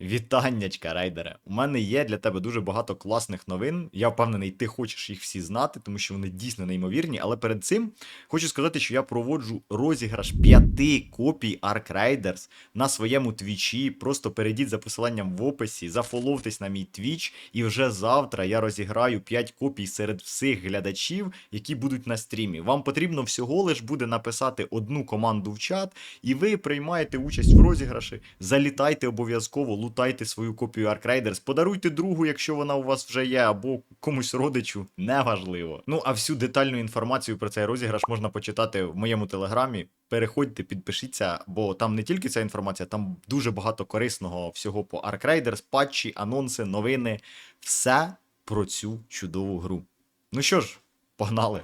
Вітаннячка, рейдере. У мене є для тебе дуже багато класних новин. Я впевнений, ти хочеш їх всі знати, тому що вони дійсно неймовірні. Але перед цим хочу сказати, що я проводжу розіграш п'яти копій Ark Raiders на своєму твічі. Просто перейдіть за посиланням в описі, зафоловтесь на мій твіч, і вже завтра я розіграю 5 копій серед всіх глядачів, які будуть на стрімі. Вам потрібно всього лиш буде написати одну команду в чат, і ви приймаєте участь в розіграші. Залітайте обов'язково, лутайте свою копію Ark Raiders, подаруйте другу, якщо вона у вас вже є, або комусь родичу, неважливо. Ну а всю детальну інформацію про цей розіграш можна почитати в моєму телеграмі. Переходьте, підпишіться, бо там не тільки ця інформація, там дуже багато корисного всього по Ark Raiders, патчі, анонси, новини, все про цю чудову гру. Ну що ж, погнали!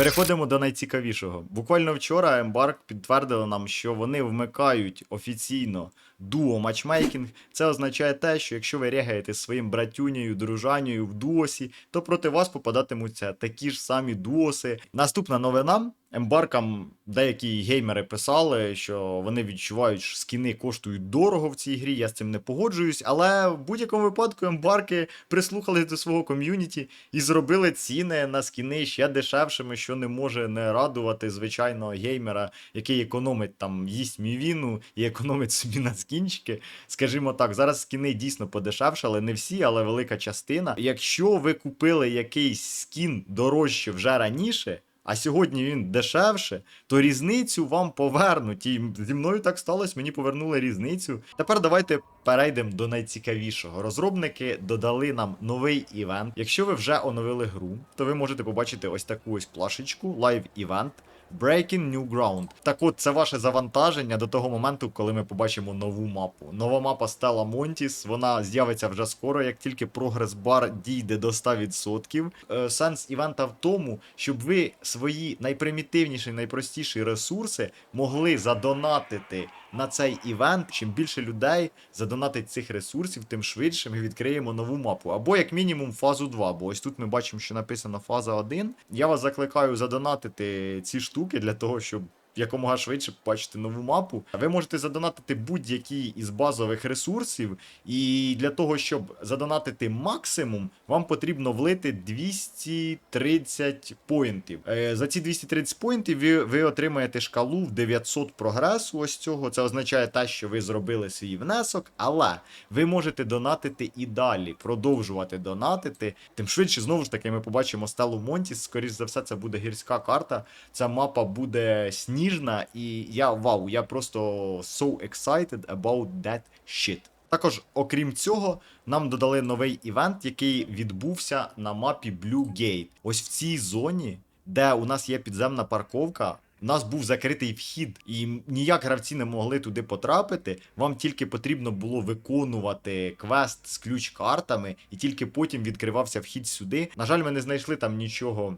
Переходимо до найцікавішого. Буквально вчора Ембарк підтвердили нам, що вони вмикають офіційно дуо матчмейкінг. Це означає те, що якщо ви регаєте своїм братюнею, дружанею в дуосі, то проти вас попадатимуться такі ж самі дуоси. Наступна новина. Ембаркам деякі геймери писали, що вони відчувають, що скіни коштують дорого в цій грі. Я з цим не погоджуюсь, але в будь-якому випадку ембарки прислухались до свого ком'юніті і зробили ціни на скіни ще дешевшими, що не може не радувати звичайного геймера, який економить там їсть мівіну і економить собі на скінчики. Скажімо так, зараз скіни дійсно подешевшали, не всі, але велика частина. Якщо ви купили якийсь скін дорожче вже раніше. А сьогодні він дешевше, то різницю вам повернуть. І зі мною так сталося, мені повернули різницю. Тепер давайте перейдемо до найцікавішого. Розробники додали нам новий івент. Якщо ви вже оновили гру, то ви можете побачити ось таку ось плашечку Live Event. Breaking New Ground. Так от, це ваше завантаження до того моменту, коли ми побачимо нову мапу. Нова мапа Стела Монтіс, вона з'явиться вже скоро, як тільки прогрес-бар дійде до 100%. Е, сенс івента в тому, щоб ви свої найпримітивніші, найпростіші ресурси могли задонатити на цей івент. Чим більше людей задонатить цих ресурсів, тим швидше ми відкриємо нову мапу. Або як мінімум фазу 2. Бо ось тут ми бачимо, що написано фаза 1. Я вас закликаю задонатити ці штуки для того, щоб. Якомога швидше побачити нову мапу. Ви можете задонатити будь-який із базових ресурсів, і для того, щоб задонатити максимум, вам потрібно влити 230 поінтів. Е, за ці 230 поінтів ви, ви отримаєте шкалу в 900 прогресу. Ось цього. Це означає те, що ви зробили свій внесок, але ви можете донатити і далі, продовжувати донатити. Тим швидше, знову ж таки, ми побачимо Стелу Монтіс. Скоріше за все, це буде гірська карта. Ця мапа буде сніжна, і я вау, я просто so excited about that shit. Також, окрім цього, нам додали новий івент, який відбувся на мапі Blue Gate. Ось в цій зоні, де у нас є підземна парковка. У нас був закритий вхід, і ніяк гравці не могли туди потрапити. Вам тільки потрібно було виконувати квест з ключ-картами, і тільки потім відкривався вхід сюди. На жаль, ми не знайшли там нічого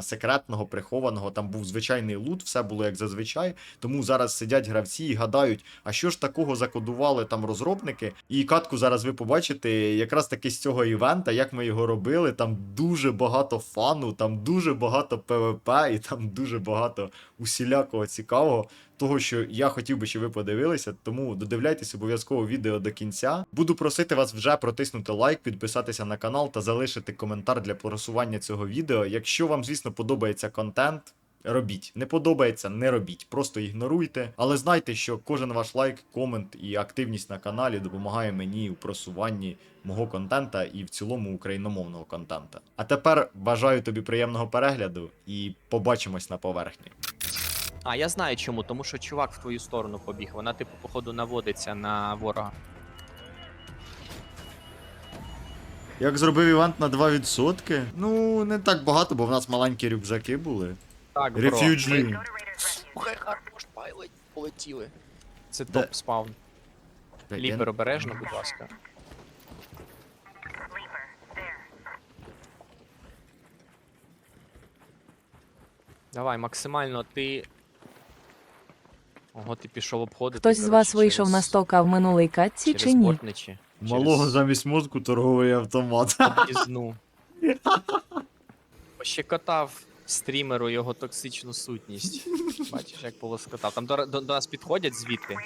секретного, прихованого. Там був звичайний лут, все було як зазвичай. Тому зараз сидять гравці і гадають, а що ж такого закодували там розробники. І катку зараз ви побачите якраз таки з цього івента, як ми його робили. Там дуже багато фану, там дуже багато ПВП, і там дуже багато усілякого цікавого. Того, що я хотів би, щоб ви подивилися, тому додивляйтесь обов'язково відео до кінця. Буду просити вас вже протиснути лайк, підписатися на канал та залишити коментар для просування цього відео. Якщо вам, звісно, подобається контент. Робіть, не подобається, не робіть, просто ігноруйте. Але знайте, що кожен ваш лайк, комент і активність на каналі допомагає мені у просуванні мого контента і в цілому україномовного контента. А тепер бажаю тобі приємного перегляду і побачимось на поверхні. А, я знаю чому, тому що чувак в твою сторону побіг. Вона, типу, походу, наводиться на ворога. Як зробив івент на 2%? Ну, не так багато, бо в нас маленькі рюкзаки були. Так, бро. Рефюджі. Слухай, пайлить, полетіли. Це Де? топ спаун. Ліпер обережно, будь ласка. Давай, максимально ти. Ого, ти пішов обходити. Хтось з коротше, вас вийшов через- на стока в минулій катці через чи ні? бортничі. Малого замість мозку торговий автомат. Пізну. Пощекотав стрімеру його токсичну сутність. Бачиш, як полоскотав. Там до, до, до нас підходять звідти.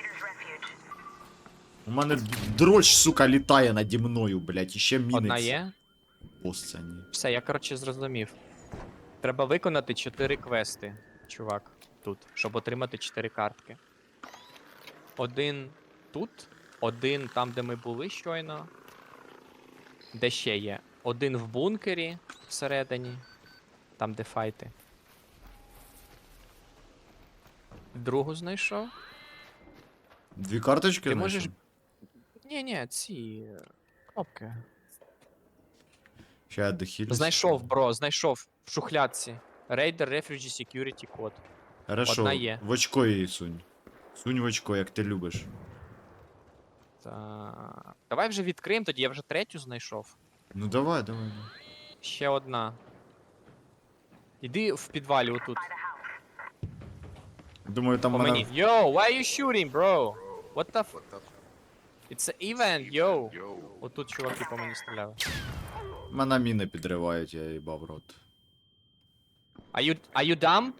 У мене дрочь, сука, літає наді мною, блядь, і ще міниться. Одна є. По сцені. Все, я коротше зрозумів. Треба виконати 4 квести, чувак, тут, щоб отримати 4 картки. Один тут, один там, де ми були щойно. Де ще є? Один в бункері всередині, там, де файти. Другу знайшов. Дві карточки Ти можеш- Ні, ні, ці е, кнопки. Ще я дохилюсь. Знайшов, бро, знайшов в шухлядці. Raider Refugee Security код. Хорошо, одна є. в очко її сунь. Сунь в очко, як ти любиш. Так. Давай вже відкриємо тоді, я вже третю знайшов. Ну давай, давай. Ще одна. Іди в підвалі отут. Думаю, там По мені. Yo, why are you shooting, bro? What the f... It's an event, yo. Отут чуваки по мені стріляли. мене міни підривають, я їбав рот. Are you, are you dumb?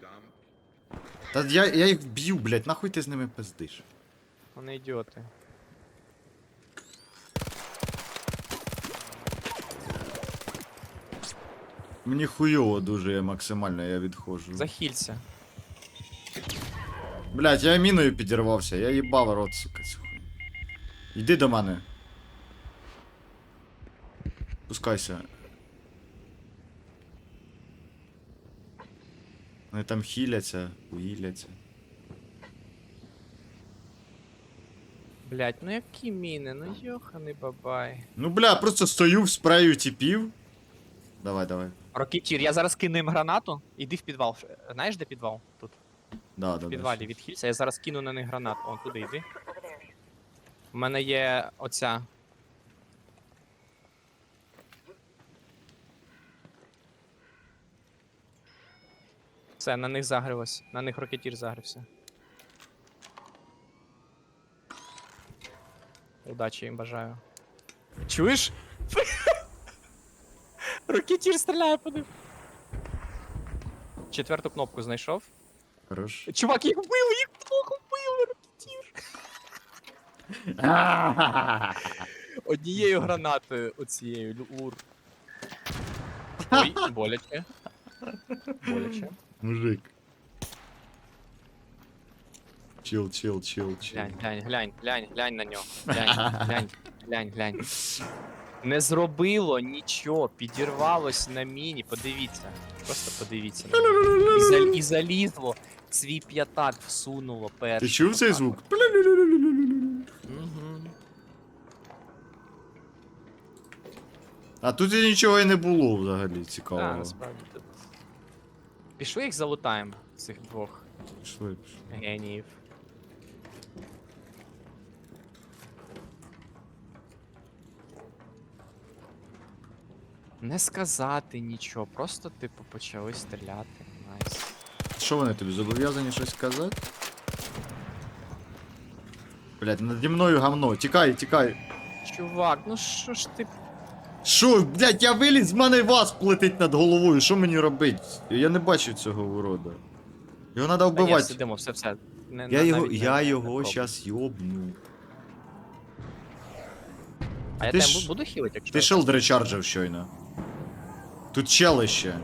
Та я, я їх б'ю, блядь, нахуй ти з ними пиздиш. Вони ідіоти. Мені хуйово дуже я максимально, я відходжу. Захилься. Блядь, я міною підірвався, я їбав рот, сука, цю хуйню. Йди до мене. Пускайся. Вони там хіляться, уїляться. Блять, ну які міни, ну йоханий бабай. Ну бля, просто стою в спрею типів. Давай, давай. Рокетір, я зараз кину їм гранату. Іди в підвал. Знаєш, де підвал? Тут. Да, да, В да. підвалі відхилься, я зараз кину на них гранату. О, туди йди. У мене є оця. Все, на них загрилось. На них рокетір загрився. Удачі їм бажаю. Чуєш? Рокетір стріляє по ним. Четверту кнопку знайшов. Хорош. Чувак, їх вбили, їх двох вбили, рокетір. Однією гранатою оцією лур. Ой, боляче. Боляче. Мужик. Чил, чил, чил, чил. Глянь, глянь, глянь, глянь, глянь на нього. Глянь, глянь, глянь, глянь. Не зробило нічого, підірвалось на міні. Подивіться. Просто подивіться. на нього. І, за, і залізло. Свій п'ятак всунуло перше. Ти чув цей звук? Угу. А тут і нічого і не було взагалі Так, цікавого. насправді тут. Пішли їх залутаємо, цих двох Пішли, пішли. геніїв. Не сказати нічого, просто типу почали стріляти. Найс. Що вони тобі зобов'язані щось сказати? Блять, наді мною гамно. Тікай, тікай. Чувак, ну що ж ти. Що, блять, я виліз, в мене вас летить над головою. Що мені робить? Я не бачив цього урода. Його треба Та ні, вбивати. сидимо, все, все. Не, Я на- його, навіть не- я не його пробуй. щас йобну. А я Ти тебе ж- буду хілити, якщо. Ти шилд речарджив щойно. Тут челище.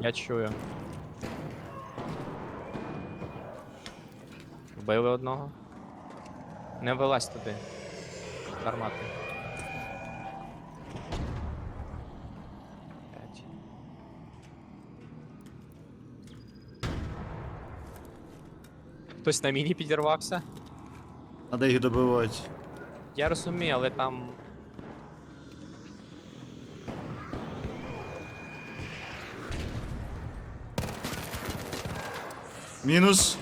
Я чую. Вбили одного. Не вилазь туди. Гармати. Хтось на міні підірвався. Надо їх добивати. Я розумію, але там. Мінус.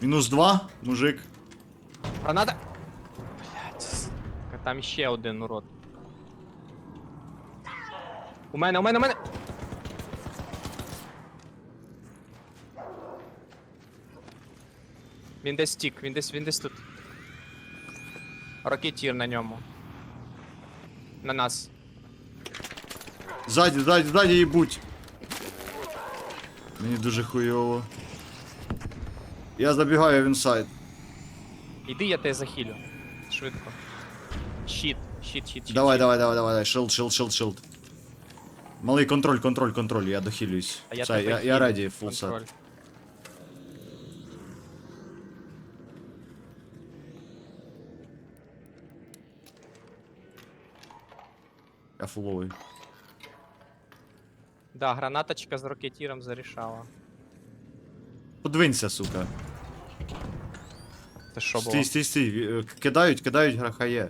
Мінус два, мужик. Граната! Блять, там ще один урод. У мене, у мене, у мене! Він десь тік, він десь, він десь тут. Рокетір на ньому. На нас. Ззаді, ззаді, ззаді їбуть. Мені дуже хуйово. Я забігаю в інсайд. Іди, я тебе захилю. Швидко. Щит, щит, щит, щит. Давай, щит. давай, давай, давай, шилд, шилд, шилд, шилд. Малий контроль, контроль, контроль, я дохилююсь. А я Все, тебе я, я хілю. реді, фул. Контроль. Я фуловий. Да, гранаточка з ракетіром зарішала. Подвинься, сука. Це що було? Стій, стій, стій. Е, Кидають, кидають грахає.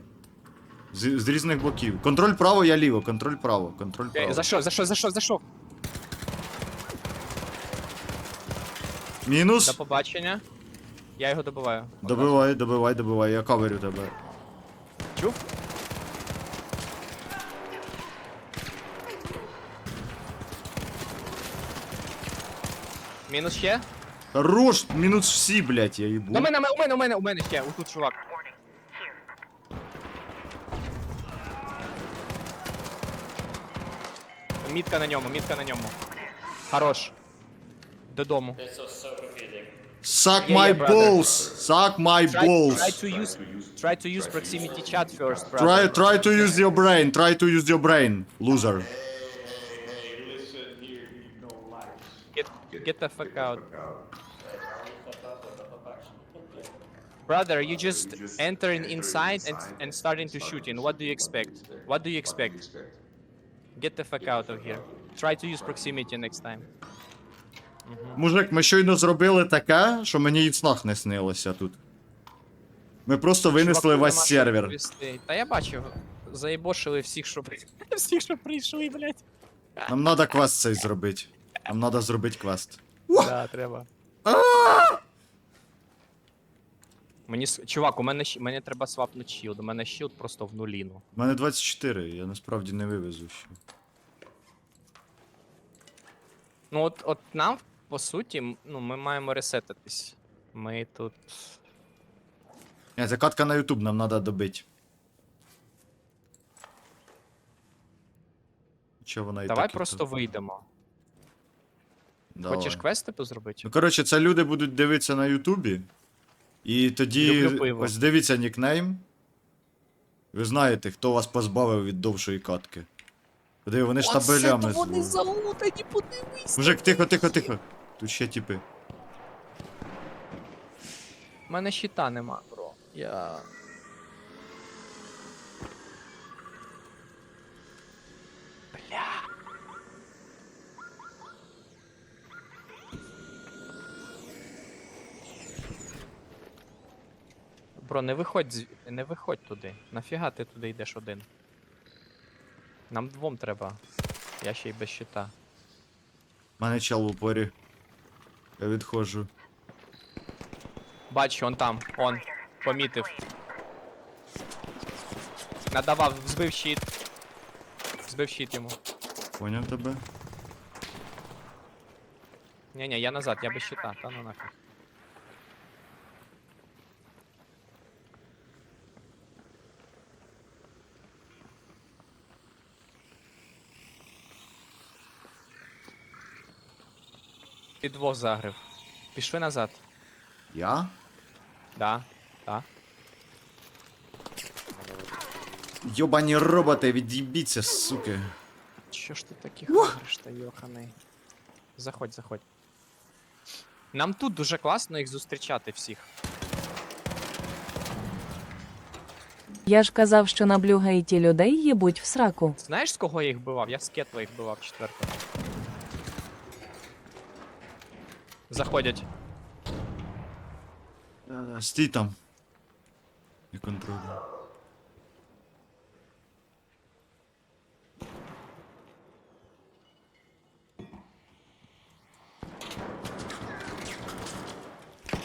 З, з різних боків. Контроль право, я ліво, контроль право, контроль Е, право. Зайшов, зайшов, зайшов, зайшов. До Мінус. побачення. Я його добиваю. Добивай, добивай, добивай, я каверю тебе. Чув? Мінус ще? Хорош, мінус всі, блядь, я їбу. На мене, у мене, у мене, у мене ще. Отут чувак. Мітка на ньому, мітка на ньому. Хорош. Додому. Suck Yeah, my yeah, brother. balls! Suck my Try, balls! try to use try to use proximity chat first, brother. Try, try to use your brain, try to use your brain, loser. Get the fuck out. Brother, you just entering inside and and starting to shooting. What do you expect? What do you expect? Get the fuck out of here. Try to use proximity next time. Мужик, ми щойно зробили таке, що мені і в снах не снилося тут. Ми просто винесли Чуваку весь нема що сервер. відповісти. Та я бачив. Заєбошили всіх, що при- всіх, що прийшли, блядь. Нам треба квест цей зробити. Нам треба зробити квест. Да, треба. Мені с- чувак, у мене щ- мені треба свапнути щілд. У мене щілд просто в нуліну. У мене 24, я насправді не вивезу ще. Ну от, от нам, по суті, м- ну, ми маємо ресетитись. Ми тут. Ні, це катка на YouTube, нам треба добити. Чого вона і Давай так, і просто так? вийдемо. Давай. Хочеш квест типу зробити? Ну, коротше, це люди будуть дивитися на Ютубі. І тоді. Люблю пиво. Ось дивіться нікнейм. Ви знаєте, хто вас позбавив від довшої катки. Куди вони штабелями звели. залутані, подивись. Мужик, тихо, тихо, тихо. Тут ще типи. У мене щита нема, бро. Я. Бро, не виходь з... не виходь туди. Нафіга ти туди йдеш один? Нам двом треба. Я ще й без щита. Мене чел в упорі. Я відходжу. Бачу, он там, он. Помітив. Надавав, збив щит. Збив щит йому. Поняв тебе? Ні-ні, я назад, я без щита, та ну нафіг. Підвоз загрив. Пішли назад. Я? Да, да. Йобані роботи, від'їбіться, суки. Чо ж ти такий хагриш та йоханий? Заходь, заходь. Нам тут дуже класно їх зустрічати всіх. Я ж казав, що на блюгейті людей їбуть в сраку. Знаєш, з кого я їх бивав? Я з Кетла їх бивав четвертого. Заходять. Да-да, Стій там. Я контролюю.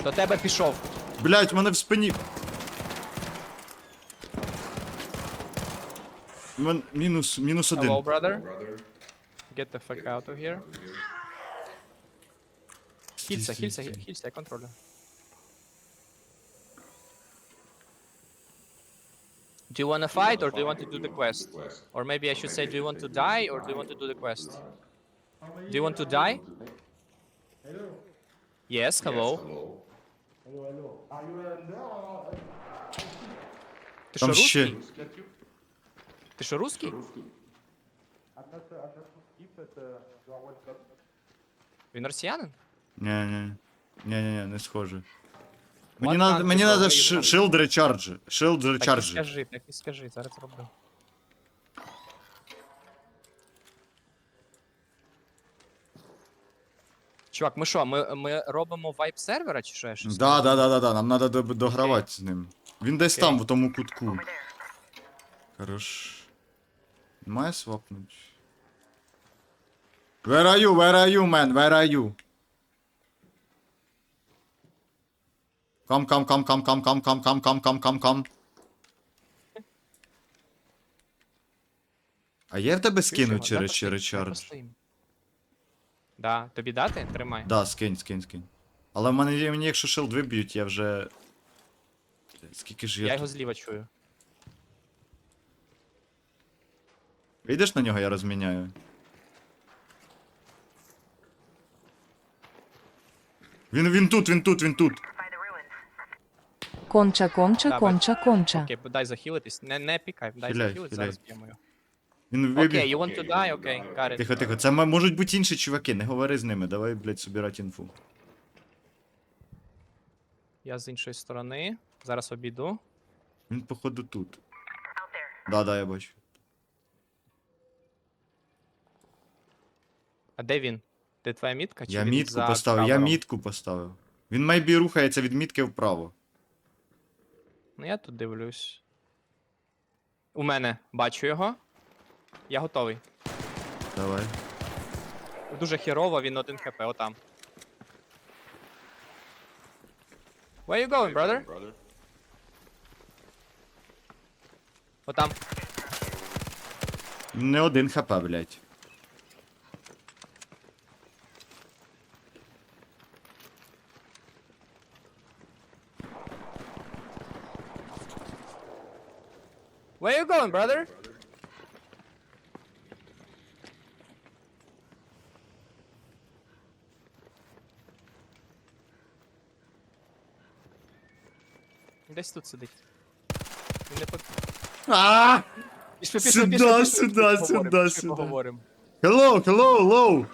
До тебе пішов. Блять, в мене в спині. Мен... Мінус, мінус один. Hello, brother. Get the fuck out of here. Хільця, Стій, хільця, стій, стій. хільця, я контролю. Do you want to fight or do you want to do the quest? Or maybe I should say, do you want to die or do you want to do the quest? Do you want to die? Yes, hello. Ти що, Там ще. русский? Ти що, русский? Він росіянин? Ні, ні. Ні, ні, ні, не схоже. Мені What надо, мені are надо you ш- shield recharge. Shield Так і скажи, так і скажи, зараз роблю. Чувак, ми що, ми, ми робимо вайп сервера чи що я щось? Да, да, да, да, да, нам надо до- догравати з ним. Він десь Окей. там, в тому кутку. Хорош. Має свапнуть. Where are you? Where are you, man? Where are you? Come, come, come, come, come, come, come, come, come, come, come, come. А є в тебе скинуть його? через Давай через постоїм. Да, тобі дати? Тримай. Да, скинь, скинь, скинь. Але в мене є- мені, якщо шилд виб'ють, я вже. Скільки ж я. Я тут- його зліва чую. Вийдеш на нього, я розміняю. Він, він тут, він тут, він тут. Конча, конча, Давай. конча, конча. Окей, дай захилитись. Не, не пікай, дай Хиляй, захилитись, хиляй. зараз б'ємо його. Він вибіг. Окей, you want to die? Окей, got it. Тихо, тихо. Це можуть бути інші чуваки, не говори з ними. Давай, блядь, собирати інфу. Я з іншої сторони. Зараз обійду. Він, походу, тут. Да, да, я бачу. А де він? Де твоя мітка? Чи Я він мітку за поставив, я мітку поставив. Він майбі рухається від мітки вправо. Ну я тут дивлюсь. У мене бачу його. Я готовий. Давай. Дуже херово, він один хп, отам. Where you going, brother? Отам. Не один хп, блядь. Going, brother? Десь тут сидить. Він не по... А! Пішли, пішли, Сюда, пішли, пішли, сюда, поговоримо, сюда, пішли, сюда. поговоримо. Hello, hello, hello!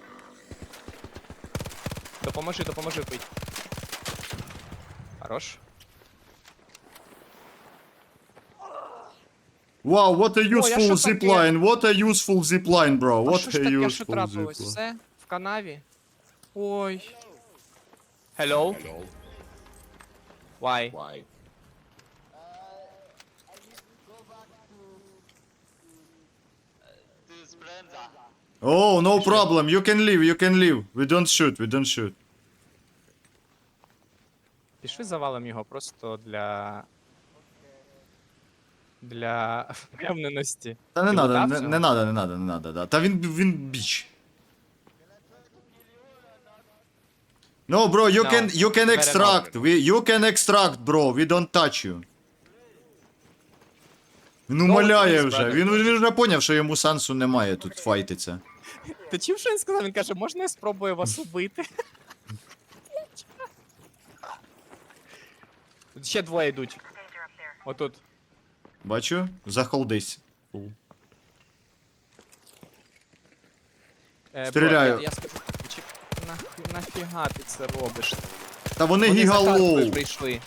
Допоможи, допоможи пить. Хорош. Wow, what a я useful що таке? zipline, what a useful zipline, bro. А What що ж a таке, що useful трапилось? zipline. Все? В канаві? Ой. Hello? Why? Why? Oh, no problem, you can leave, you can leave. We don't shoot, we don't shoot. Пішли завалим його просто для. Для впевненості. Та не Ти надо, не, надо, не надо, не надо, да. Та він, він біч. No, bro, you No, can, you can better extract, we, you can extract, bro, we don't touch you. Він умоляє please, вже, brother. він, він вже поняв, що йому сенсу немає тут файтиться. Ти чув, що він сказав? Він каже, можна я спробую вас убити? Ще двоє йдуть. Отут. Бачу, захолдись. Е, Стріляю. бро, Я, я скажу, чи, нах, нафіга ти це робиш? Та вони, Вони за карткою гігалоу. прийшли.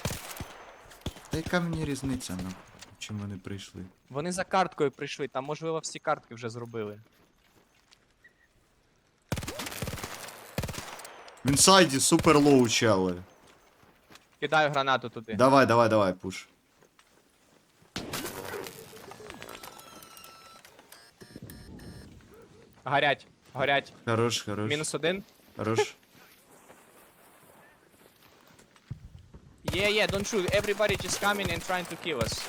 Та яка мені різниця, ну? Чим вони прийшли? Вони за карткою прийшли, там можливо всі картки вже зробили. В інсайді супер лоу чели. Кидаю гранату туди. Давай, давай, давай, пуш. Горять, горять. Хорош, хорош. Мінус один. Хорош. Yeah, yeah, don't shoot. Everybody just coming and trying to kill us.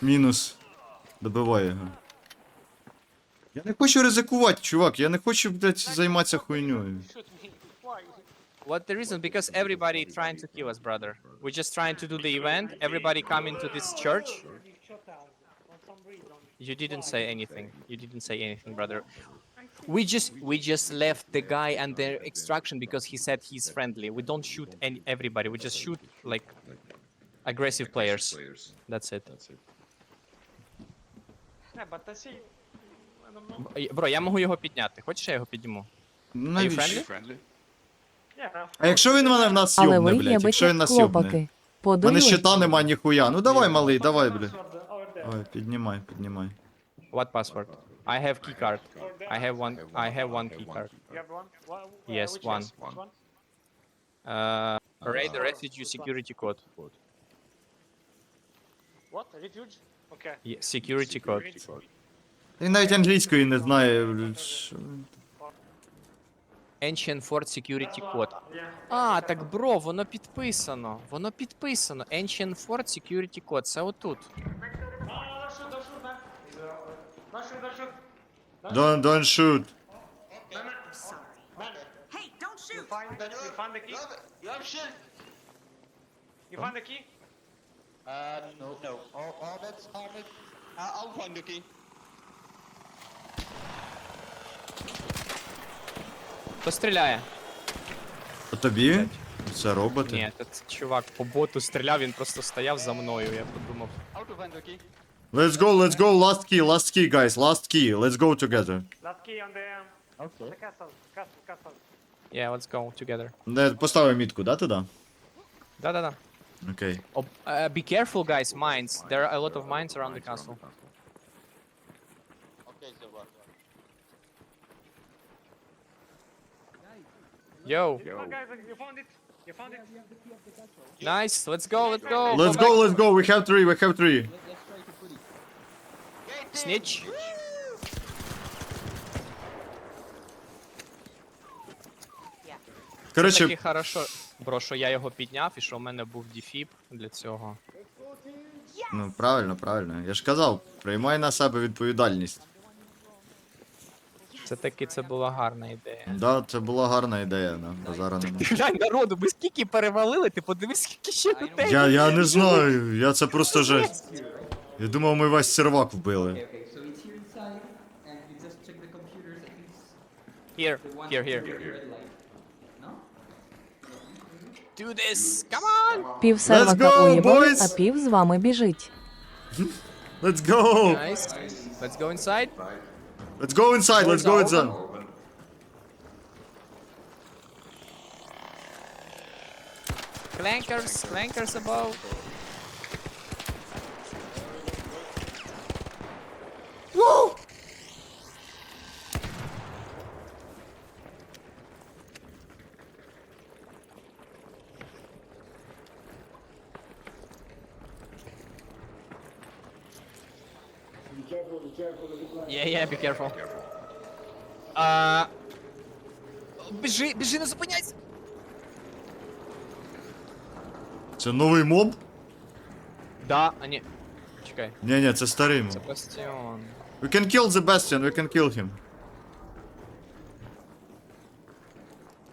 Мінус. Добивай його. Я не хочу ризикувати, чувак. Я не хочу, блядь, займатися хуйньою. What the reason? Because everybody trying to kill us, brother. We're just trying to do the event. Everybody come into this church. You didn't say anything. You didn't say anything, brother. We just we just left the guy and the extraction because he said he's friendly. We don't shoot any everybody. We just shoot like aggressive players. That's it. Know. Б- Бро, я можу його підняти. Хочеш я його підніму? Навіщо? friendly? Yeah. А якщо він мене в нас Але йобне, ви блядь, якщо він нас йобне. хлопаки. У мене щита нема ніхуя. Ну давай, малий, давай, блядь. Password over there. Давай, піднімай, піднімай. What password? I have key card. I have one. I have one key card. You have one? One- uh, Yes, which one. Which one? Uh, raid the refugee security code. What? Refuge? Okay. Yeah, security code. Він навіть англійської не знає. блядь, що він. Ancient Fort Security Code. Yeah. А, так бро, воно підписано. Воно підписано. Ancient Fort Security Code. Це отут. Don't, don't shoot. Hey, don't you shoot! find, you find the key? You have shield. You find the key? Uh, no. No. All, all that's all armored. Uh, I'll find the key. Хто стріляє? А тобі? Це роботи? Ні, тут чувак по боту стріляв, він просто стояв за мною. Я подумав. How to find the key? Let's go, let's go, last key, last key, guys, last key. Let's go together. Last key on the, um, the castle. Castle, castle. Yeah, let's go together. Не, поставив мітку, да, туди? Да-да-да. Окей. Oh, uh, be careful, guys. Mines. There are a lot of mines around the castle. Okay, Silva. Yo. Oh, guys, you found it. You found it. Nice. Let's go. Let's go. Let's go, let's go, we have three, we have three. Snitch. Коротше, Таки хорошо, бро, що я його підняв і що в мене був дефіб для цього. ну правильно, правильно. Я ж казав, приймай на себе відповідальність. Це таки це була гарна ідея. Да, це була гарна ідея, да, базара. Ти глянь народу, ми скільки перевалили, ти подивись, скільки ще людей. Я, я не знаю, я це просто жесть. Я думав, ми весь сервак вбили. Okay, so it's here inside, and you just check the computers at least Here, the one here, with here. the red light. No? Do this, come on! Пів сервака go, уїбали, boys! а пів з вами біжить. Let's go! Nice. Let's go inside. Let's go inside, let's go inside. Clankers, clankers above. Yeah, yeah, be careful. А... Біжи, біжи, не зупиняйся! Це новий моб? Да, а ні. Чекай. Ні, ні, це старий моб. Це бастіон. We can kill the Bastion, we can kill him.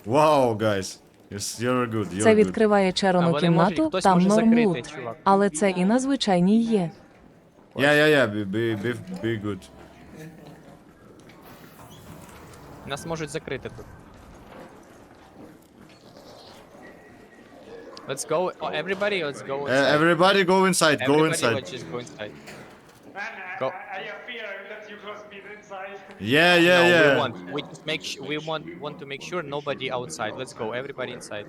Wow, guys. Yes, you're good, you're Це good. відкриває А червону вони можуть, кімнату, хтось там може закрити, лут. чувак. Але це і на звичайній є. Yeah, yeah, yeah, be, be, be, be good. Нас можуть закрити тут. Let's go. Oh, everybody, let's go Uh, inside. everybody go inside, go everybody, inside. let's just go inside. Go. Yeah, yeah, no, yeah. we want. We just make. Sh- we want want to make sure nobody outside. Let's go. Everybody inside.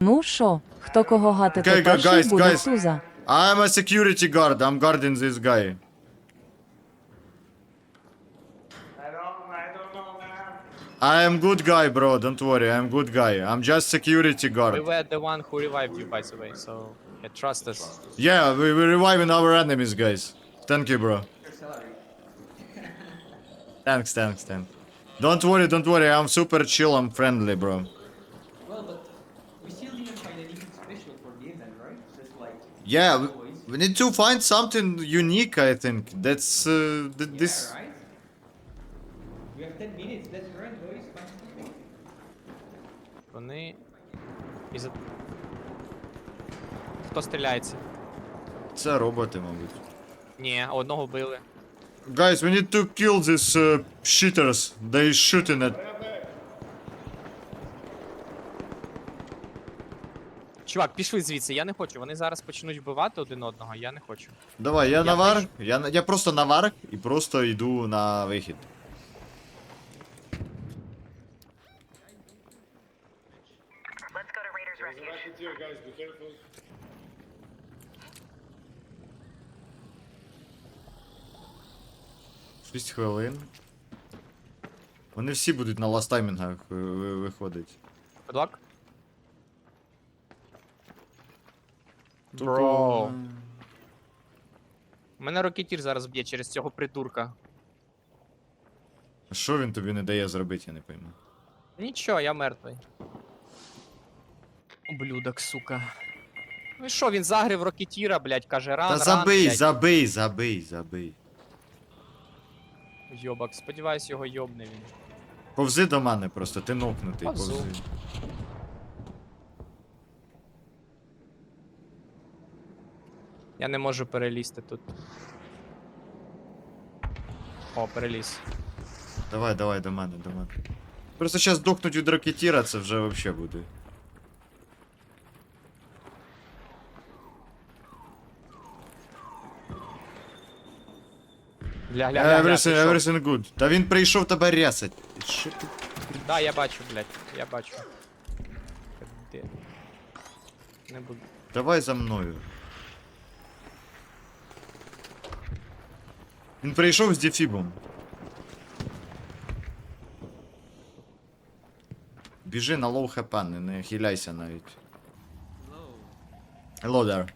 Ну що, хто кого гатити Okay, gu- перший guys, буде guys. Суза. I'm a security guard, I'm guarding this guy. I don't, I don't know, man. I am good guy, bro, don't worry, I'm good guy. I'm just security We guard. were the one who revived you, by the way. So yeah, trust us. Yeah, we, we're reviving our enemies, guys. Thank you, bro. Your salary. Thanks, thanks, thanks. Don't worry, don't worry, I'm super chill, I'm friendly, bro. Well, but we still didn't find anything special for the event, right? Just like Yeah, we, always. we need to find something unique, I think. That's, uh, th- this... Yeah, right? We have 10 minutes. Let's run, boys. Find something. Вони. І за... Хто стріляється? Це роботи, мабуть. Ні, одного вбили. Guys, we need to kill these uh, cheaters. They shooting at... Чувак, пішли звідси, я не хочу. Вони зараз почнуть вбивати один одного, я не хочу. Давай, я, Я навар. Я, на- я просто навар і просто йду на вихід. Шість хвилин. Вони всі будуть на ластаймінгах ви- виходить. Подлак? Тупо, Бро. е, У мене рокетір зараз б'є через цього придурка. А що він тобі не дає зробити, я не пойму. Нічого, я мертвий. Ублюдок, сука. Ну і що, він загрив рокетіра, блядь, каже ран, Та ран, забий, блядь. забий, забий, забий. Йобак, сподіваюсь, його йобне він. Повзи до мене просто, ти нокнутий, Повзу. повзи. Я не можу перелізти тут. О, переліз. Давай, давай, до мене, до мене. Просто зараз дохнуть від ракетіра, це вже вообще буде. Гля, гля, гля, гля, Everything, пішов. everything good. Та він прийшов тебе рясать. Що ти? Да, я бачу, блядь, я бачу. Де? Не буду. Давай за мною. Він прийшов з дефібом. Біжи на лоу хп, не, не хиляйся навіть. Hello there.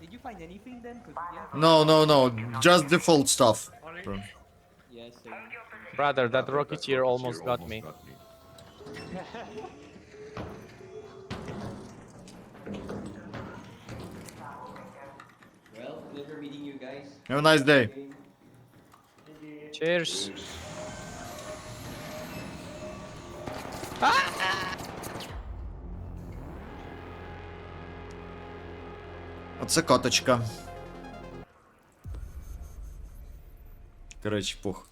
Well, did you find anything then? Cause yeah. No, no, no, just default stuff. Bro. Yes. Uh, Brother, that rocketeer almost got me. well, pleasure meeting you guys. Have a nice day. Cheers. Оце каточка. Коротше, пух.